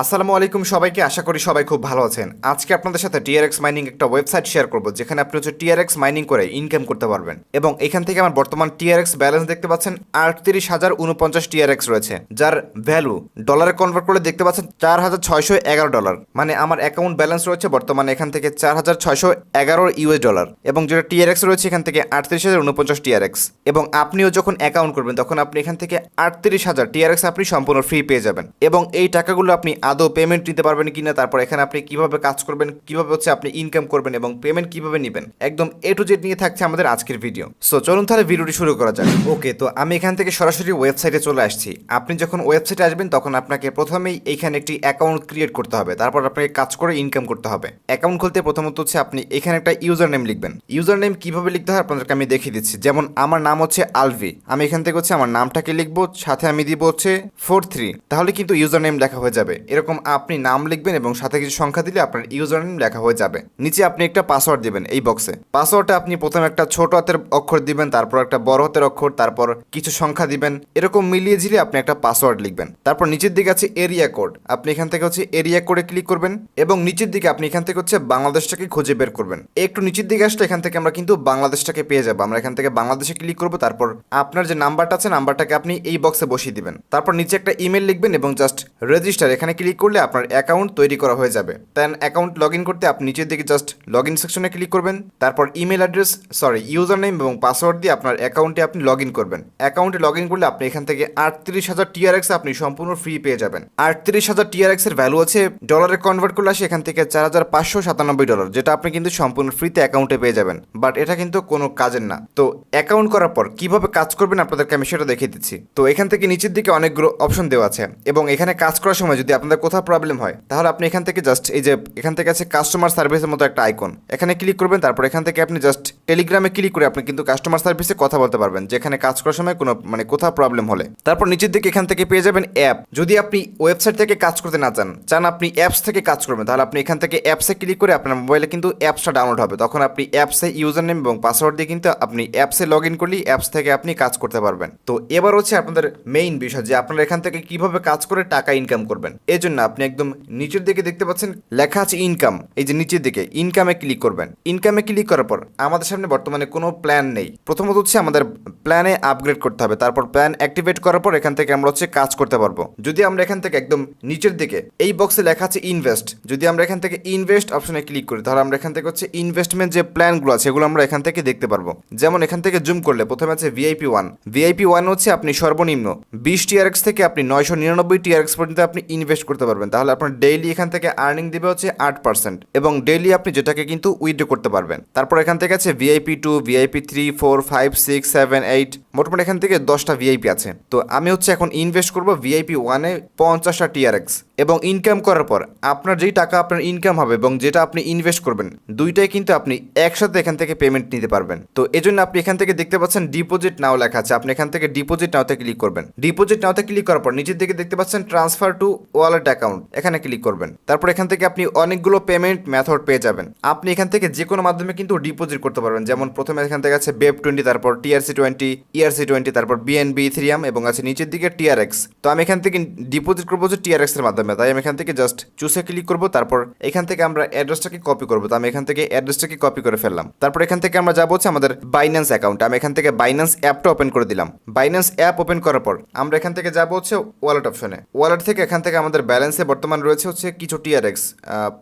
আসসালামু আলাইকুম সবাইকে, আশা করি সবাই খুব ভালো আছেন। আজকে আপনাদের সাথে টিআরএক্স মাইনিং একটা ওয়েবসাইট শেয়ার করব, যেখানে আপনি হচ্ছে টিআরএক্স মাইনিং করে ইনকাম করতে পারবেন। এবং এখান থেকে আমার বর্তমান টিআরএক্স ব্যালেন্স দেখতে পাচ্ছেন আটত্রিশ হাজার উনপঞ্চাশ টিআরএক্স রয়েছে, যার ভ্যালু ডলারে কনভার্ট করে দেখতে পাচ্ছেন চার হাজার ছয়শো এগারো ডলার মানে আমার অ্যাকাউন্ট ব্যালেন্স রয়েছে বর্তমানে এখান থেকে চার হাজার ছয়শো এগারো ইউএস ডলার এবং যেটা টিআরএক্স রয়েছে এখান থেকে আটত্রিশ হাজার উনপঞ্চাশ টিআরএক্স এবং আপনিও যখন অ্যাকাউন্ট করবেন, তখন আপনি এখান থেকে আটত্রিশ হাজার টিআরএক্স আপনি সম্পূর্ণ ফ্রি পেয়ে যাবেন। এবং এই টাকাগুলো আপনি আদৌ পেমেন্ট নিতে পারবেন কিনা, তারপর এখানে আপনি কীভাবে কাজ করবেন, কীভাবে হচ্ছে আপনি ইনকাম করবেন এবং পেমেন্ট কীভাবে নেবেন, একদম এ টু জেড নিয়ে থাকছে আমাদের আজকের ভিডিও সো চলুন তাহলে ভিডিওটি শুরু করা যাক। ওকে তো আমি এখান থেকে সরাসরি ওয়েবসাইটে চলে আসছি। আপনি যখন ওয়েবসাইটে আসবেন, তখন আপনাকে প্রথমেই এইখানে একটি অ্যাকাউন্ট ক্রিয়েট করতে হবে। তারপর আপনাকে কাজ করে ইনকাম করতে হবে। অ্যাকাউন্ট খুলতে প্রথমত হচ্ছে আপনি এখানে একটা ইউজার নেম লিখবেন। ইউজার নেম কীভাবে লিখতে হয় আপনাদেরকে আমি দেখিয়ে দিচ্ছি। যেমন, আমার নাম হচ্ছে আলভি। আমি এখান থেকে হচ্ছে আমার নামটাকে লিখব, সাথে আমি দিব হচ্ছে ফোর থ্রি তাহলে কিন্তু ইউজার নেম লেখা হয়ে যাবে। এরকম আপনি নাম লিখবেন এবং সাথে কিছু সংখ্যা দিলে আপনার ইউজার নেম লেখা হয়ে যাবে। নিচে আপনি একটা পাসওয়ার্ড দিবেন এই বক্সে। পাসওয়ার্ডটা আপনি প্রথমে একটা ছোট হাতের অক্ষর দিবেন, তারপর একটা বড় হাতের অক্ষর, তারপর কিছু সংখ্যা দিবেন। এরকম মিলিয়ে ঝিলিয়ে আপনি একটা পাসওয়ার্ড লিখবেন। তারপর নিচের দিকে আছে এরিয়া কোড আপনি এখান থেকে হচ্ছে এরিয়া কোডে ক্লিক করবেন এবং নিচের দিকে আপনি এখান থেকে হচ্ছে বাংলাদেশটাকে খুঁজে বের করবেন। একটু নিচের দিকে আসলে এখান থেকে আমরা কিন্তু বাংলাদেশটাকে পেয়ে যাব। আমরা এখান থেকে বাংলাদেশে ক্লিক করব, তারপর আপনার যে নাম্বারটা আছে নাম্বারটাকে আপনি এই বক্সে বসিয়ে দিবেন। তারপর নিচে একটা ইমেল লিখবেন এবং জাস্ট রেজিস্টার এখানে ক্লিক করলে আপনার অ্যাকাউন্ট তৈরি করা হয়ে যাবে। দেন অ্যাকাউন্ট লগ করতে আপনি নিচের দিকে জাস্ট লগ সেকশনে ক্লিক করবেন। তারপর email address sorry user name এবং পাসওয়ার্ড দিয়ে আপনার অ্যাকাউন্টে আপনি লগ করবেন। অ্যাকাউন্টে লগ করলে আপনি এখান থেকে আটত্রিশ হাজার টিআরএক্স আপনি সম্পূর্ণ ফ্রি পেয়ে যাবেন। আটত্রিশ হাজার টিআরএক্স এর ভ্যালু আছে ডলারে কনভার্ট করলে আসে এখান থেকে চার হাজার পাঁচশো সাতানব্বই ডলার যেটা আপনি কিন্তু সম্পূর্ণ ফ্রিতে অ্যাকাউন্টে পেয়ে যাবেন। বাট এটা কিন্তু কোনো কাজের না। তো অ্যাকাউন্ট করার পর কীভাবে কাজ করবেন আপনাদেরকে আমি সেটা দেখিয়ে দিচ্ছি। তো এখান থেকে নিচের দিকে অনেকগুলো অপশন দেওয়া আছে। এবং এখানে কাজ করার সময় যদি আপনাদের কোথাও প্রবলেম হয়, তাহলে আপনি এখান থেকে জাস্ট এই যে, এখান থেকে আছে কাস্টমার সার্ভিসের মতো একটা আইকন এখানে ক্লিক করবেন, তারপর এখান থেকে আপনি জাস্ট টেলিগ্রামে ক্লিক করে আপনি কিন্তু কাস্টমার সার্ভিসে কথা বলতে পারবেন, যেখানে কাজ করার সময় কোনো মানে কোথাও প্রবলেম হলে। তারপর নিচের দিকে এখান থেকে পেয়ে যাবেন অ্যাপ যদি আপনি ওয়েবসাইট থেকে কাজ করতে না চান চান আপনি অ্যাপস থেকে কাজ করবেন, তাহলে আপনি এখান থেকে অ্যাপসে ক্লিক করে আপনার মোবাইলে কিন্তু অ্যাপসটা ডাউনলোড হবে। তখন আপনি অ্যাপসে ইউজার নেম এবং পাসওয়ার্ড দিয়ে কিন্তু আপনি অ্যাপসে লগ ইন করলেই অ্যাপস থেকে আপনি কাজ করতে পারবেন। তো এবার হচ্ছে আপনাদের মেইন বিষয় যে, আপনারা এখান থেকে কীভাবে কাজ করে টাকা ইনকাম করবেন। জন্য আপনি একদম নিচের দিকে দেখতে পাচ্ছেন লেখা আছে ইনকাম এই যে নিচের দিকে ইনকামে ক্লিক করবেন। ইনকামে ক্লিক করার পর আমাদের সামনে বর্তমানে কোনো প্ল্যান নেই। প্রথমত হচ্ছে আমাদের প্ল্যানে আপগ্রেড করতে হবে। তারপর প্ল্যান অ্যাক্টিভেট করার পর এখান থেকে আমরা হচ্ছে কাজ করতে পারব। যদি আমরা এখান থেকে একদম নিচের দিকে, এই বক্সে লেখা আছে ইনভেস্ট যদি আমরা এখান থেকে ইনভেস্ট অপশনে ক্লিক করি, তাহলে আমরা এখান থেকে হচ্ছে ইনভেস্টমেন্ট যে প্ল্যানগুলো আছে সেগুলো আমরা এখান থেকে দেখতে পারব। যেমন এখান থেকে জুম করলে, প্রথমে আছে ভিআইপি ওয়ান ভিআইপি ওয়ান হচ্ছে আপনি সর্বনিম্ন বিশ টিআরএক্স থেকে আপনি নয়শো নিরানব্বই টিআরএক্স পর্যন্ত আপনি ইনভেস্ট করতে পারবেন। তাহলে আপনার ডেইলি এখান থেকে আর্নিং দিবে হচ্ছে আট পার্সেন্ট এবং ডেইলি আপনি যেটাকে কিন্তু উইথড্র করতে পারবেন। তারপর এখান থেকে আছে VIP two VIP three four five six seven eight মোটামুটি এখান থেকে দশটা ভিআইপি আছে। তো আমি হচ্ছে এখন ইনভেস্ট করব ভিআইপি ওয়ানে পঞ্চাশটা টিআরএক্স এবং ইনকাম করার পর আপনার যেই টাকা আপনার ইনকাম হবে এবং যেটা আপনি ইনভেস্ট করবেন, দুইটাই কিন্তু আপনি একসাথে এখান থেকে পেমেন্ট নিতে পারবেন। তো এজন্য আপনি এখান থেকে দেখতে পাচ্ছেন ডিপোজিট নাও লেখা আছে। আপনি এখান থেকে ডিপোজিট নাওতে ক্লিক করবেন। ডিপোজিট নাওতে ক্লিক করার পর নিচের দিকে দেখতে পাচ্ছেন ট্রান্সফার টু ওয়ালেট অ্যাকাউন্ট এখানে ক্লিক করবেন তারপর এখান থেকে আপনি অনেকগুলো পেমেন্ট মেথড পেয়ে যাবেন আপনি এখান থেকে যে কোনো মাধ্যমে কিন্তু ডিপোজিট করতে পারবেন যেমন প্রথমে এখান থেকে আছে বেব টোয়েন্টি তারপর টিআরসি টোয়েন্টি ইআরসি টোয়েন্টি তারপর বিএনবি ইথিরিয়াম এবং আছে নিচের দিকে টিআরএক্স তো আমি এখান থেকে ডিপোজিট করব হচ্ছে টিআরএক্স এর মাধ্যমে তাই আমি এখান থেকে জাস্ট চুসে ক্লিক করব তারপর এখান থেকে আমরা অ্যাড্রেসটাকে কপি করব তো আমি এখান থেকে অ্যাড্রেসটাকে কপি করে ফেললাম তারপর এখান থেকে আমরা যাব হচ্ছে আমাদের বাইন্যান্স অ্যাকাউন্ট আমি এখান থেকে বাইন্যান্স অ্যাপটা ওপেন করে দিলাম বাইন্যান্স অ্যাপ ওপেন করার পর আমরা এখান থেকে যাব হচ্ছে ওয়ালেট অপশনে ওয়ালেট থেকে এখান থেকে আমাদের ব্যালেন্সে বর্তমান রয়েছে হচ্ছে কিছু টিআরএক্স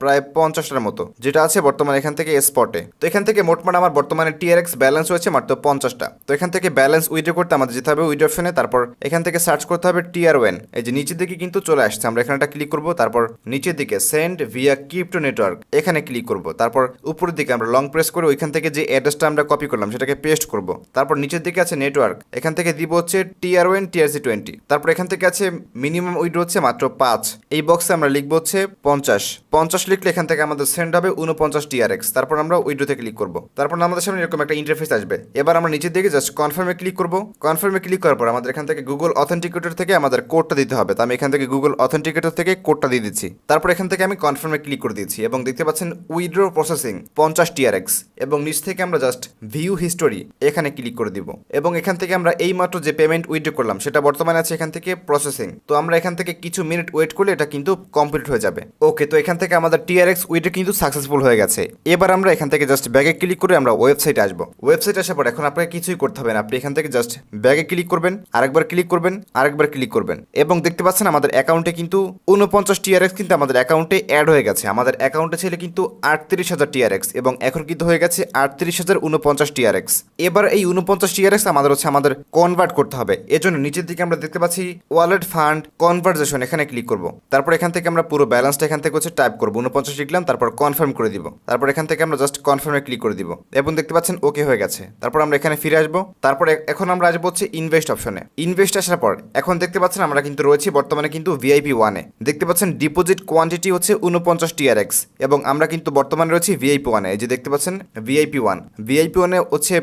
প্রায় পঞ্চাশটার মতো, যেটা আছে বর্তমানে এখান থেকে স্পটে তো এখান থেকে মোটমাট আমার বর্তমানে টিআরএক্স ব্যালেন্স রয়েছে মাত্র পঞ্চাশটা। তো এখান থেকে ব্যালেন্স উইড্রো করতে আমাদের যেতে হবে উইড্রো অপশনে তারপর এখান থেকে সার্চ করতে হবে টিআর ওয়েন এই যে নিচের দিকে কিন্তু চলে আসছে, আমরা এখানে ক্লিক করব, তারপর নিচের দিকে সেন্ড ভিয়া ক্রিপ্টো নেটওয়ার্ক এখানে ক্লিক করব। তারপর উপরের দিকে আমরা লং প্রেস করে ওইখান থেকে যে অ্যাড্রেসটা আমরা কপি করলাম, সেটাকে পেস্ট করব। তারপর নিচের দিকে আছে নেটওয়ার্ক এখান থেকে দিব হচ্ছে টিআর ওয়েন টিআরসি টোয়েন্টি তারপর এখান থেকে আছে মিনিমাম উইড্রো হচ্ছে মাত্র পাঁচ। এই বক্সে আমরা লিখব হচ্ছে পঞ্চাশ। পঞ্চাশ লিখলে এখান থেকে আমাদের সেন্ড হবে উনপঞ্চাশ টিআরএক্স তারপর আমরা উইড্রোতে ক্লিক করব। তারপর আমাদের সামনে এরকম একটা ইন্টারফেস আসবে। এবার আমরা নিচের দিকে জাস্ট কনফার্মে ক্লিক করব। কনফার্মে ক্লিক করার পর আমাদের এখান থেকে গুগল অথেন্টিকেটর থেকে আমাদের কোডটা দিতে হবে। তো আমি এখান থেকে গুগল অথেন্টিকেটর থেকে কোডটা দিয়ে দিচ্ছি। তারপর এখান থেকে আমি কনফার্মে ক্লিক করে দিয়েছি এবং দেখতে পাচ্ছেন উইড্রো প্রসেসিং পঞ্চাশ টিআরএক্স এবং নিচ থেকে আমরা জাস্ট ভিউ হিস্টোরি এখানে ক্লিক করে দিব। এবং এখান থেকে আমরা এই মাত্র যে পেমেন্ট উইড্রো করলাম, সেটা বর্তমানে আছে এখান থেকে প্রসেসিং তো আমরা এখান থেকে কিছু মিনিট ওয়েট করলে এটা কিন্তু কমপ্লিট হয়ে যাবে। ওকে তো এখান থেকে আমাদের টিআরএক্স উইড্রো কিন্তু সাকসেসফুল হয়ে গেছে। এবার আমরা এখান থেকে জাস্ট ব্যাগে ক্লিক করে আমরা ওয়েবসাইটে আসব। ওয়েবসাইট আসার পর এখন আপনাকে কিছুই করতে হবে না। আপনি এখান থেকে জাস্ট ব্যাগে ক্লিক করবেন, আরেকবার ক্লিক করবেন, আরেকবার ক্লিক করবেন। এবং দেখতে পাচ্ছেন আমাদের অ্যাকাউন্টে কিন্তু উনপঞ্চাশ টিআরএক্স কিন্তু আমাদের অ্যাকাউন্টে অ্যাড হয়ে গেছে। আমাদের অ্যাকাউন্টে ছিল কিন্তু আটত্রিশ হাজার টিআরএক্স এবং এখন কিন্তু হয়ে গেছে আটত্রিশ হাজার উনপঞ্চাশ টিআরএক্স এবার এই উনপঞ্চাশ টিআরএক্স আমাদের হচ্ছে আমাদের কনভার্ট করতে হবে। এজন্য নিচের দিকে আমরা দেখতে পাচ্ছি ওয়ালেট ফান্ড কনভার্জেশন এখানে ক্লিক করব। তারপর এখান থেকে আমরা পুরো ব্যালেন্সটা এখান থেকে হচ্ছে টাইপ করব উনপঞ্চাশ লিখলাম, তারপর কনফার্ম করে দিব। তারপর এখান থেকে আমরা জাস্ট কনফার্মে ক্লিক করে দিব। এবং দেখতে পাচ্ছেন ওকে হয়ে গেছে। তারপর আমরা এখানে ফিরে আসব। তারপর এখন আমরা আসব হচ্ছে ইনভেস্ট অপশনে ইনভেস্ট আসার পর, এখন দেখতে পাচ্ছেন আমরা কিন্তু রয়েছি বর্তমানে কিন্তু ভিআইপি ওয়ানে দেখতে পাচ্ছেন ডিপোজিট কোয়ান্টিটি হচ্ছে উনপঞ্চাশ টিআরএক্স এবং আমরা কিন্তু বর্তমানে রয়েছি ভিআইপি ওয়ানে এই যে দেখতে পাচ্ছেন ভিআইপি ওয়ান ভিআইপি ওয়ানে হচ্ছে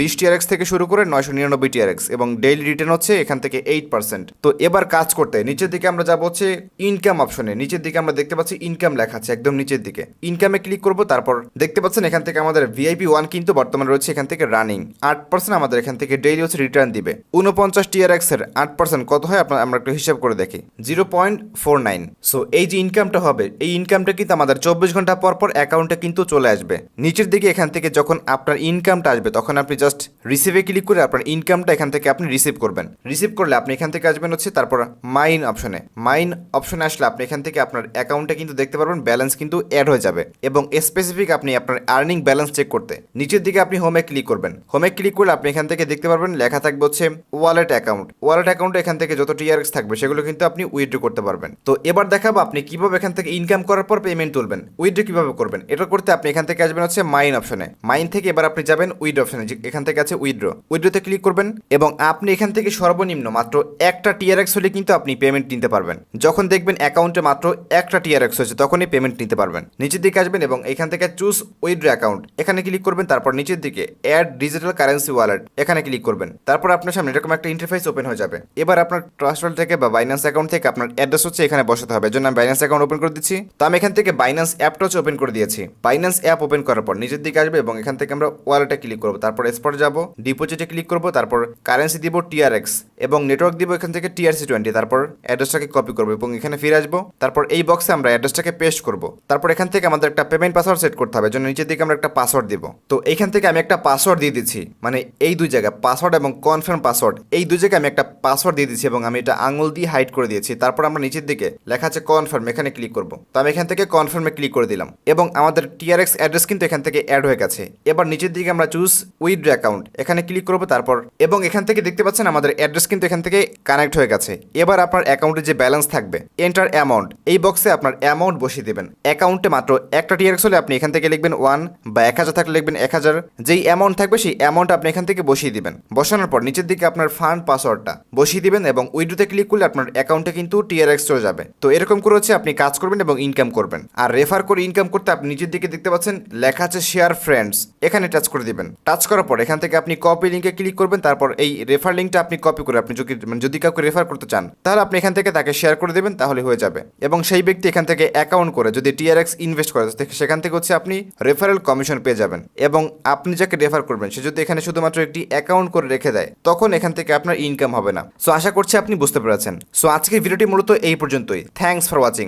বিশ টিআরএক্স থেকে শুরু করে নয়শো নিরানব্বই টিআরএক্স এবং ডেইলি রিটার্ন হচ্ছে এখান থেকে এইট পার্সেন্ট তো এবার কাজ করতে, নিচের দিকে আমরা যাব হচ্ছে ইনকাম অপশনে নিচের দিকে আমরা দেখতে পাচ্ছি ইনকাম লেখা আছে একদম নিচের দিকে। ইনকামে ক্লিক করব, তারপর দেখতে পাচ্ছেন এখান থেকে আমাদের ভিআইপি ওয়ান কিন্তু বর্তমানে রয়েছে এখান থেকে রানিং আট পার্সেন্ট আমাদের এখান থেকে ডেইলি হচ্ছে রিটার্ন দিবে। উনপঞ্চাশ টিআরএক্স এর আট পার্সেন্ট কত হয়? আপনার, আমরা একটু হিসাব করে দেখি। Zero point four nine so এই যে ইনকামটা হবে, এই ইনকামটা কিন্তু আমাদের চব্বিশ ঘণ্টা পর পর অ্যাকাউন্টে কিন্তু চলে আসবে। নিচের দিকে এখান থেকে যখন আপনার ইনকামটা আসবে, তখন আপনি জাস্ট রিসিভে ক্লিক করে আপনার ইনকামটা এখান থেকে আপনি রিসিভ করবেন। রিসিভ করলে আপনি এখান থেকে আসবেন হচ্ছে, তারপর মাইন অপশনে মাইন অপশনে আসলে আপনি এখান থেকে আপনার অ্যাকাউন্টে কিন্তু দেখতে পারবেন ব্যালেন্স কিন্তু অ্যাড হয়ে যাবে এবং স্পেসিফিক আপনি আপনার আর্নিং ব্যালেন্স চেক করতে। নিচের দিকে আপনি হোমে ক্লিক করবেন। হোমে ক্লিক করলে আপনি এখান থেকে দেখতে পারবেন লেখা থাকবে হচ্ছে ওয়ালেট অ্যাকাউন্ট ওয়ালেট অ্যাকাউন্টে এখান থেকে যত টিআরএক্স থাকবে সেগুলো কিন্তু আপনি উইথড্র করতে পারবেন। তো এবার দেখাবো আপনি কীভাবে এখান থেকে ইনকাম করার পর পেমেন্ট তুলবেন। উইথড্র কীভাবে করবেন? এটা করতে আপনি এখান থেকে আসবেন হচ্ছে মাইন অপশনে মাইন থেকে এবার আপনি যাবেন উইথড্র অপশনে এখান থেকে আছে উইথড্র উইথড্রতে ক্লিক করবেন এবং আপনি এখান থেকে সর্বনিম্ন মাত্র একটা টিআরএক্স হলে কিন্তু আপনি পেমেন্ট নিতে পারবেন। যখন দেখবেন অ্যাকাউন্টে মাত্র একটা টিআরএক্স হয়েছে, তখনই পেমেন্ট নিতে পারবেন। নিচের দিকে আসবেন এবং এখান থেকে চুজ উইথড্র অ্যাকাউন্ট এখানে ক্লিক করবেন, তারপর নিচের দিকে অ্যাড ডিজিটাল কারেন্সি ওয়ালেট এখানে ক্লিক করবেন। তারপর আপনার সামনে এরকম একটা ইন্টারফেস ওপেন হয়ে যাবে। এবার আপনার ট্রাস্টওয়াল থেকে বা বাইন্যান্স অ্যাকাউন্ট থেকে আপনার অ্যাড্রেস হচ্ছে এখানে বসাতে হবে। এজন্য আমি বাইন্যান্স অ্যাকাউন্ট ওপেন করে দিচ্ছি। তো আমি এখান থেকে বাইন্যান্স অ্যাপটা হচ্ছে ওপেন করে দিয়েছি। বাইন্যান্স অ্যাপ ওপেন করার পর নিচের দিকে আসবে এবং এখান থেকে আমরা ওয়ালেটে ক্লিক করব। তারপর স্পট যাব ডিপোজিটে ক্লিক করব, তারপর কারেন্সি দিব টিআরএক্স এবং নেটওয়ার্ক দিব এখান থেকে টিআরসি টোয়েন্টি তারপর অ্যাড্রেসটাকে কপি করব এবং এখানে ফিরে আসব। তারপর এই বক্সে আমরা অ্যাড্রেসটাকে পেস্ট করব। তারপর এখান থেকে আমাদের একটা পেমেন্ট পাসওয়ার্ড সেট করতে হবে এজন্য নিচের দিকে আমরা একটা পাসওয়ার্ড দিব। তো এইখান থেকে আমি একটা পাসওয়ার্ড দিয়ে দিচ্ছি মানে এই দুই জায়গায় পাসওয়ার্ড এবং কনফার্ম পাসওয়ার্ড এই দুই জায়গায় আমি একটা পাসওয়ার্ড দিয়ে দিচ্ছি এবং আমি এটা আঙুল দিয়ে হাইড করে দিয়েছি। তারপর আমরা নিচের দিকে লেখা আছে কনফার্ম এখানে ক্লিক করব। তো আমি এখান থেকে কনফার্মে ক্লিক করে দিলাম এবং আমাদের টিআরএক্স অ্যাড্রেস কিন্তু এখান থেকে অ্যাড হয়ে গেছে। এবার নিচের দিকে আমরা চুজ উইথড্র অ্যাকাউন্ট এখানে ক্লিক করব তারপর এবং এখান থেকে দেখতে পাচ্ছেন আমাদের অ্যাড্রেস কিন্তু এখান থেকে কানেক্ট হয়ে গেছে। এবার আপনার অ্যাকাউন্টে যে ব্যালেন্স থাকবে এন্টার অ্যামাউন্ট এই বক্সে আপনার অ্যামাউন্ট বসিয়ে দেবেন। অ্যাকাউন্টে মাত্র একটা টিআরএক্স হলে আপনি এখান থেকে লিখবেন ওয়ান বা এক হাজার থাকলে লিখবেন এক হাজার। যেই অ্যামাউন্ট থাকবে সেই অ্যামাউন্ট আপনি এখান থেকে বসিয়ে দিবেন। বসানোর পর নিচের দিকে আপনার ফান্ড পাসওয়ার্ডটা বসিয়ে দিবেন এবং উইড্রোতে ক্লিক করলে আপনার অ্যাকাউন্টে কিন্তু টিআরএক্স চলে যাবে। তো এরকম করে হচ্ছে আপনি কাজ করবেন এবং ইনকাম করবেন। আর রেফার করে ইনকাম করতে আপনি নিচের দিকে দেখতে পাচ্ছেন, লেখা আছে শেয়ার ফ্রেন্ডস এখানে টাচ করে দিবেন। টাচ করার পর এখান থেকে আপনি কপি লিঙ্কে ক্লিক করবেন, তারপর এই রেফার লিঙ্কটা আপনি কপি করে, আপনি মানে যদি কাউকে রেফার করতে চান, তাহলে আপনি এখান থেকে তাকে শেয়ার করে দেবেন। তাহলে হয়ে যাবে। এবং সেই ব্যক্তি এখান থেকে অ্যাকাউন্ট করে যদি টিআরএক্স ইনভেস্ট করে সেখান থেকে হচ্ছে আপনি রেফারেল কমিশন পেয়ে যাবেন। এবং আপনি যাকে রেফার করবেন, সে যদি এখানে শুধুমাত্র একটি অ্যাকাউন্ট করে রেখে দেয়, তখন এখান থেকে আপনার ইনকাম হবে না। সো আশা করছি আপনি বুঝতে পেরেছেন। সো আজকের ভিডিওটি মূলত এই পর্যন্তই। Thanks for watching